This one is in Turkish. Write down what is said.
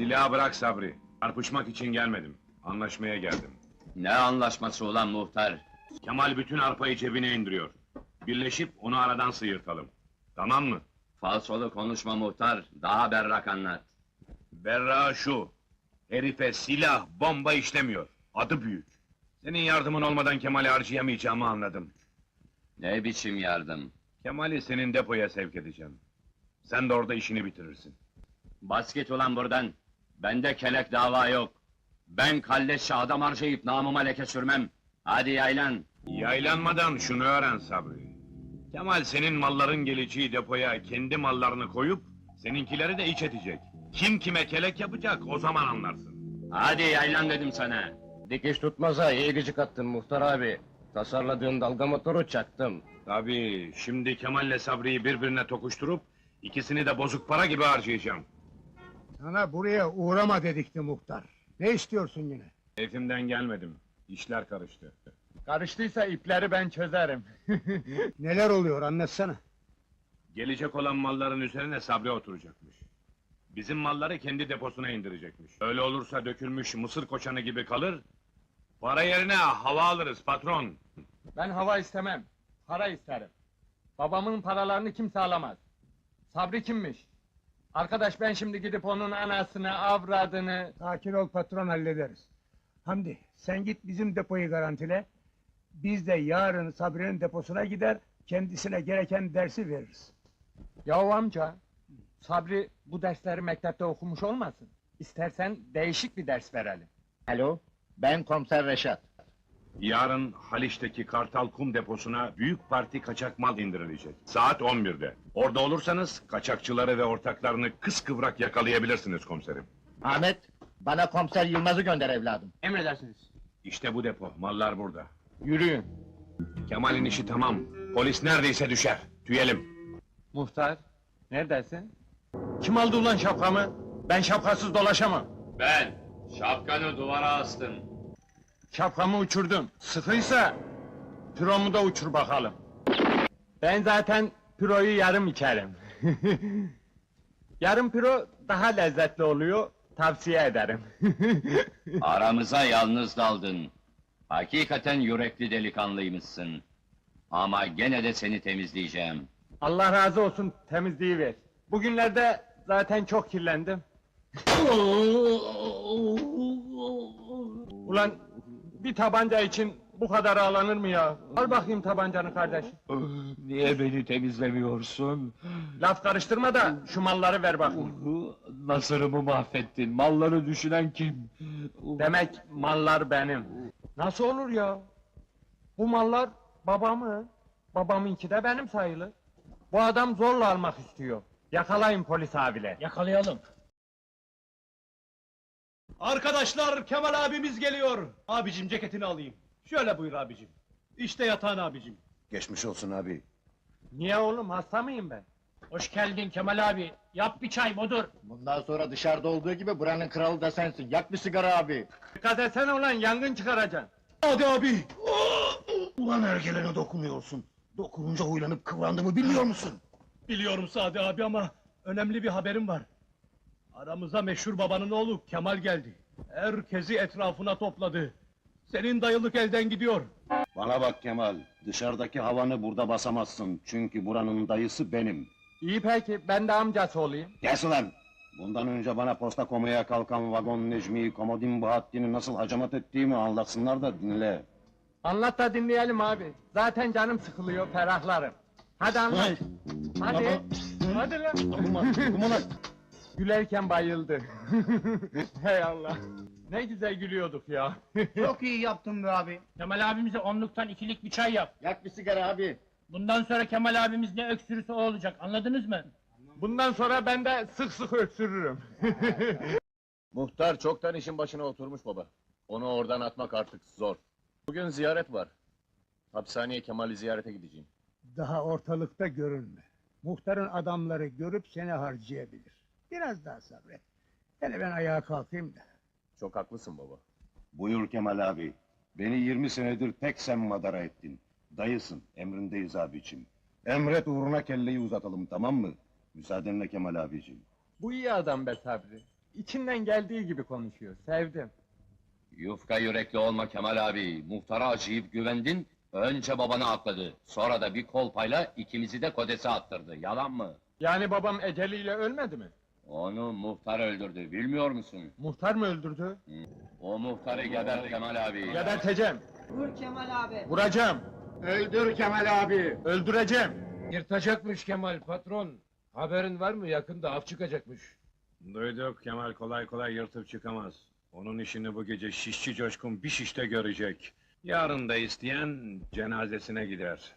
Silahı bırak Sabri. Çarpışmak için gelmedim. Anlaşmaya geldim. Ne anlaşması ulan muhtar? Kemal bütün arpayı cebine indiriyor. Birleşip onu aradan sıyırtalım. Tamam mı? Falsolu konuşma muhtar, daha berrak anlat. Berra şu. Herife silah, bomba işlemiyor. Adı büyük. Senin yardımın olmadan Kemal'i harcayamayacağımı anladım. Ne biçim yardım? Kemal'i senin depoya sevk edeceğim. Sen de orada işini bitirirsin. Bas git ulan buradan. Bende kelek dava yok. Ben kalleşçe adam harcayıp namıma leke sürmem. Hadi yaylan. Yaylanmadan şunu öğren Sabri. Kemal senin malların geleceği depoya kendi mallarını koyup seninkileri de iç edecek. Kim kime kelek yapacak o zaman anlarsın. Hadi yaylan dedim sana. Dikiş tutmaza iyi gıcık attın muhtar abi. Tasarladığın dalga motoru çaktım. Tabii şimdi Kemal'le Sabri'yi birbirine tokuşturup ikisini de bozuk para gibi harcayacağım. Sana buraya uğrama dedikti muhtar. Ne istiyorsun yine? Keyfimden gelmedim. İşler karıştı. Karıştıysa ipleri ben çözerim. Neler oluyor anlatsana. Gelecek olan malların üzerine Sabri oturacakmış. Bizim malları kendi deposuna indirecekmiş. Öyle olursa dökülmüş mısır koçanı gibi kalır. Para yerine hava alırız patron. Ben hava istemem. Para isterim. Babamın paralarını kimse alamaz. Sabri kimmiş? Arkadaş ben şimdi gidip onun anasını, avradını... Sakin ol patron hallederiz. Hamdi sen git bizim depoyu garantile. Biz de yarın Sabri'nin deposuna gider kendisine gereken dersi veririz. Yahu amca, Sabri bu dersleri mektepte okumuş olmasın? İstersen değişik bir ders verelim. Alo, ben komiser Reşat. Yarın Haliç'teki Kartal Kum deposuna büyük parti kaçak mal indirilecek. Saat 11'de. Orada olursanız kaçakçıları ve ortaklarını kıskıvrak yakalayabilirsiniz komiserim. Ahmet, bana komiser Yılmaz'ı gönder evladım. Emredersiniz. İşte bu depo, mallar burada. Yürüyün. Kemal'in işi tamam. Polis neredeyse düşer. Tüyelim. Muhtar, neredesin? Kim aldı ulan şapkamı? Ben şapkasız dolaşamam. Ben, şapkanı duvara astım. Şapkamı uçurdum. Sıkıysa, piromu da uçur bakalım. Ben zaten piroyu yarım içerim. yarım piro daha lezzetli oluyor, tavsiye ederim. Aramıza yalnız daldın. Hakikaten yürekli delikanlıymışsın. Ama gene de seni temizleyeceğim. Allah razı olsun temizliği ver. Bugünlerde zaten çok kirlendim. Ulan bir tabanca için bu kadar ağlanır mı ya? Al bakayım tabancanı kardeş. Niye beni temizlemiyorsun? Laf karıştırma da şu malları ver bakayım. Nasırımı mahvettin, malları düşünen kim? Demek mallar benim. Nasıl olur ya? Bu mallar babamın. Babamınki de benim sayılır. Bu adam zorla almak istiyor. Yakalayın polis abiler. Yakalayalım. Arkadaşlar Kemal abimiz geliyor. Abicim ceketini alayım. Şöyle buyur abicim. İşte yatağın abicim. Geçmiş olsun abi. Niye oğlum hasta mıyım ben? Hoş geldin Kemal abi. Yap bir çay budur. Bundan sonra dışarıda olduğu gibi buranın kralı da sensin. Yak bir sigara abi. Dikkat etsene ulan yangın çıkaracaksın. Hadi abi. Ulan ergelene dokunuyorsun. Dokununca huylanıp kıvrandığımı bilmiyor musun? Biliyorum Sadi abi ama önemli bir haberim var. Aramıza meşhur babanın oğlu Kemal geldi. Herkesi etrafına topladı. Senin dayılık elden gidiyor. Bana bak Kemal, dışarıdaki havanı burada basamazsın. Çünkü buranın dayısı benim. İyi peki ben de amcası olayım. Kes ulan! Bundan önce bana posta komaya kalkan vagon Necmi'yi, Komodin Bahattin'i nasıl hacamat ettiğimi anlatsınlar da dinle. Anlat da dinleyelim abi. Zaten canım sıkılıyor ferahlarım. Hadi anlat. Hadi. Hadi lan. Gülerken bayıldı. Hey Allah. Ne güzel gülüyorduk ya. Çok iyi yaptın be abi. Kemal abimize onluktan ikilik bir çay yap. Yak bir sigara abi. Bundan sonra Kemal abimiz ne öksürürse o olacak. Anladınız mı? Bundan sonra ben de sık sık öksürürüm. Muhtar çoktan işin başına oturmuş baba. Onu oradan atmak artık zor. Bugün ziyaret var. Hapishaneye Kemal'i ziyarete gideceğim. Daha ortalıkta görünme. Muhtarın adamları görüp seni harcayabilir. Biraz daha sabret. Hele ben ayağa kalkayım da. Çok haklısın baba. Buyur Kemal abi. Beni 20 senedir tek sen madara ettin. Dayısın, emrindeyiz abicim. Emret uğruna kelleyi uzatalım, tamam mı? Müsaadenle Kemal abicim. Bu iyi adam be Sabri. içinden geldiği gibi konuşuyor. Sevdim. Yufka yürekli olma Kemal abi. Muhtara acıyıp güvendin, önce babanı akladı. Sonra da bir kolpayla ikimizi de kodese attırdı. Yalan mı? Yani babam eceliyle ölmedi mi? Onu muhtar öldürdü, bilmiyor musun? Muhtar mı öldürdü? O muhtarı geber Kemal abi. Geberteceğim. Vur Kemal abi. Vuracağım. Öldür Kemal abi. Öldüreceğim. Yırtacakmış Kemal patron. Haberin var mı? Yakında av çıkacakmış. Duyduk Kemal kolay kolay yırtıp çıkamaz. Onun işini bu gece şişçi coşkun bir şişte görecek. Yarın da isteyen cenazesine gider.